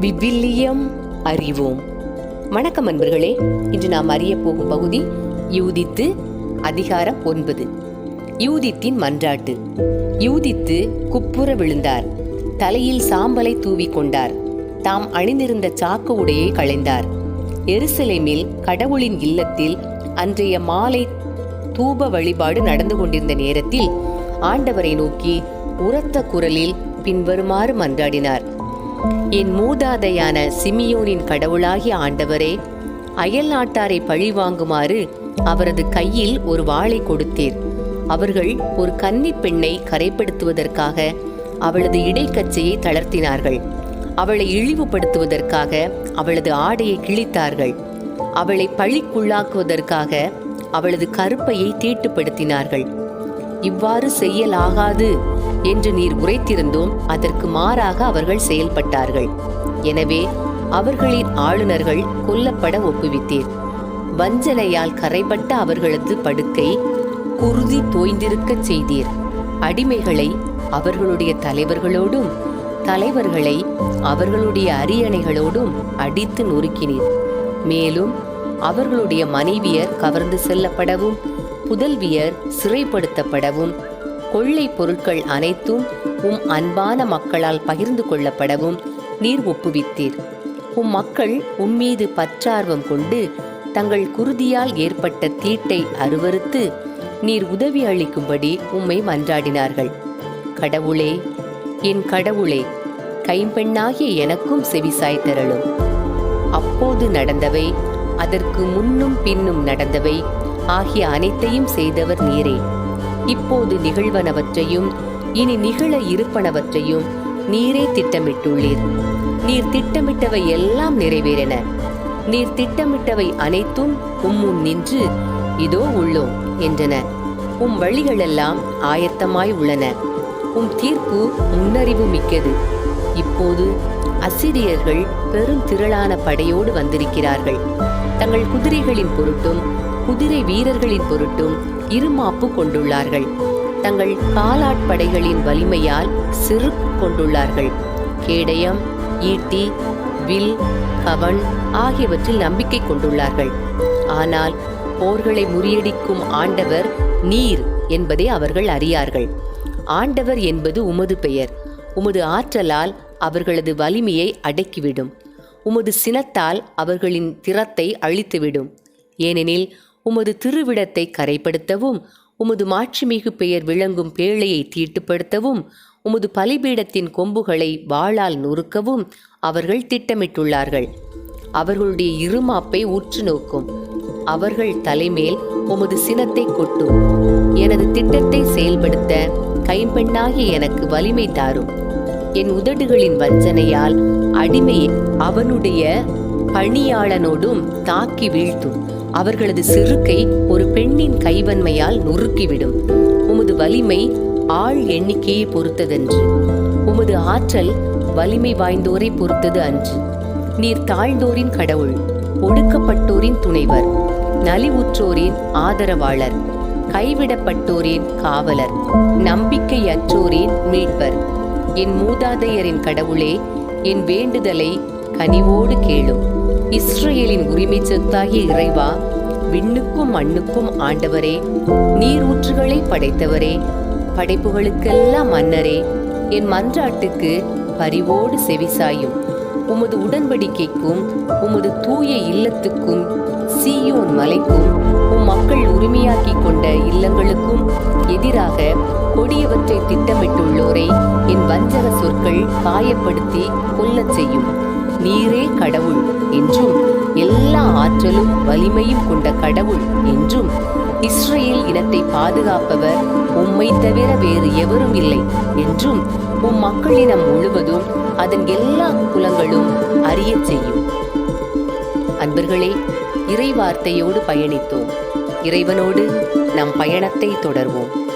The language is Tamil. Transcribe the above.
விவிலியம் அறிவோம். வணக்கம் அன்பர்களே இன்று நாம் அறிய போகும் பகுதி யூதித்து அதிகாரம் ஒன்பது. யூதித்தின் மன்றாட்டு. யூதித்து குப்புற விழுந்தார். தலையில் சாம்பலை தூவிக் கொண்டார். தாம் அணிந்திருந்த சாக்கு உடையை களைந்தார். எருசலேமில் கடவுளின் இல்லத்தில் அன்றைய மாலை தூப வழிபாடு நடந்து கொண்டிருந்த நேரத்தில் ஆண்டவரை நோக்கி உரத்த குரலில் பின்வருமாறு மன்றாடினார். என் மூதாதையான சிமியோனின் கடவுளாகிய ஆண்டவரே அயல் நாட்டாரை பழி வாங்குமாறு அவரது கையில் ஒரு வாளை கொடுத்தீர். அவர்கள் ஒரு கன்னிப் பெண்ணை கரைப்படுத்துவதற்காக அவளது இடைக்கச்சையை தளர்த்தினார்கள். அவளை இழிவுபடுத்துவதற்காக அவளது ஆடையை கிழித்தார்கள். அவளை பழிக்குள்ளாக்குவதற்காக அவளது கருப்பையை தீட்டுப்படுத்தினார்கள். இவ்வாறு செய்யலாகாது என்று நீர் உரைத்திருந்தோம் அதற்கு மாறாக அவர்கள் செயல்பட்டார்கள். எனவே அவர்களின் ஆளுநர்கள் கொல்லப்பட ஒப்புவித்தீர். வஞ்சனையால் கரைபட்ட அவர்களது படுக்கை குருதி தோய்ந்திருக்கச் செய்தீர். அடிமைகளை அவர்களுடைய தலைவர்களோடும் தலைவர்களை அவர்களுடைய அரியணைகளோடும் அடித்து நொறுக்கினீர். மேலும் அவர்களுடைய மனைவியர் கவர்ந்து செல்லப்படவும் புதல்வியர் சிறைப்படுத்தப்படவும் கொள்ளை பொருட்கள் அனைத்தும் உம் அன்பான மக்களால் பகிர்ந்து கொள்ளப்படவும் நீர் ஒப்புவித்தீர். உம் மக்கள் உம்மீது பற்றார்வம் கொண்டு தங்கள் குருதியால் ஏற்பட்ட தீட்டை அருவருத்து நீர் உதவி அளிக்கும்படி உம்மை மன்றாடினார்கள். கடவுளே என் கடவுளே கைம்பெண்ணாகிய எனக்கும் செவிசாய்த்தரலும் அப்போது நடந்தவை அதற்கு முன்னும் பின்னும் நடந்தவை ஆகிய அனைத்தையும் செய்தவர் நீரே. இப்போது நிகழ்வனவற்றையும் இனி நிகழ இருப்பனவற்றையும் நீரே திட்டமிட்டுள்ளீர். நீர் திட்டமிட்டவை எல்லாம் நிறைவேறின. நீர் திட்டமிட்டவை அனைத்தும் உம்முன் நின்று இதோ உள்ளோம் என்றன. உம் வழிகளெல்லாம் ஆயத்தமாய் உள்ளன. உம் தீர்ப்பு முன்னறிவு மிக்கது. இப்போது அசிரியர்கள் பெரும் திரளான படையோடு வந்திருக்கிறார்கள். தங்கள் குதிரைகளின் பொருட்டும் குதிரை வீரர்களின் பொருட்டும் இருமாப்பு கொண்டுள்ளார்கள். தங்கள் காலாட்படைகளின் வலிமையால் செருக்கு கொண்டுள்ளார்கள். கேடயம் ஈட்டி வில் கவன் ஆகியவற்றில் நம்பிக்கை கொண்டுள்ளார்கள். ஆனால் போர்களை முறியடிக்கும் ஆண்டவர் நீர் என்பதை அவர்கள் அறியார்கள். ஆண்டவர் என்பது உமது பெயர். உமது ஆற்றலால் அவர்களது வலிமையை அடக்கிவிடும். உமது சினத்தால் அவர்களின் திறத்தை அழித்துவிடும். ஏனெனில் உமது திருவிடத்தை கரைப்படுத்தவும் உமது மாட்சிமிகு பெயர் விளங்கும் பேழையை தீட்டுப்படுத்தவும் உமது பலிபீடத்தின் கொம்புகளை வாளால் நொறுக்கவும் அவர்கள் திட்டமிட்டுள்ளார்கள். அவர்களுடைய இருமாப்பை உற்று நோக்கும். அவர்கள் தலைமேல் உமது சினத்தை கொட்டும். எனது திட்டத்தை செயல்படுத்த கைம்பெண்ணாகிய எனக்கு வலிமை தாரும். என் உதடுகளின் வஞ்சனையால் அடிமையை அவனுடைய பணியாளனோடும் தாக்கி வீழ்த்தும். அவர்களது சிறுக்கை ஒரு பெண்ணின் கைவன்மையால் நொறுக்கிவிடும். உமது வலிமை ஆள் எண்ணிக்கையை பொறுத்ததன்று. உமது ஆற்றல் வலிமை வாய்ந்தோரை பொறுத்தது அன்று. நீர் தாழ்ந்தோரின் கடவுள் ஒடுக்கப்பட்டோரின் துணைவர் நலிவுற்றோரின் ஆதரவாளர் கைவிடப்பட்டோரின் காவலர் நம்பிக்கையற்றோரின் மீட்பர். என் மூதாதையரின் கடவுளே என் வேண்டுதலை கனிவோடு கேளும். இஸ்ரேலின் உரிமை சொத்தாகிய இறைவா விண்ணுக்கும் மண்ணுக்கும் ஆண்டவரே நீரூற்றுகளை படைத்தவரே படைப்புகளுக்கெல்லாம் மன்னரே என் மன்றாட்டுக்கு பரிவோடு செவிசாயும். உமது உடன்படிக்கைக்கும் உமது தூய இல்லத்துக்கும் சீயோன் மலைக்கும் உம் மக்கள் உரிமையாக்கி கொண்ட இல்லங்களுக்கும் எதிராக கொடியவற்றை திட்டமிட்டுள்ளோரை என் வஞ்சக சொற்கள் காயப்படுத்தி கொல்லச் செய்யும். நீரே கடவுள் என்றும் எல்லா ஆற்றலும் வலிமையும் கொண்ட கடவுள் என்றும் இஸ்ரேல் இனத்தை பாதுகாப்பவர் உம்மை தவிர வேறு எவரும் இல்லை என்றும் உம் மக்களினம் முழுவதும் அதன் எல்லா குலங்களும் அறியச் செய்யும். அன்பர்களே இறைவார்த்தையோடு பயணித்தோம். இறைவனோடு நம் பயணத்தை தொடர்வோம்.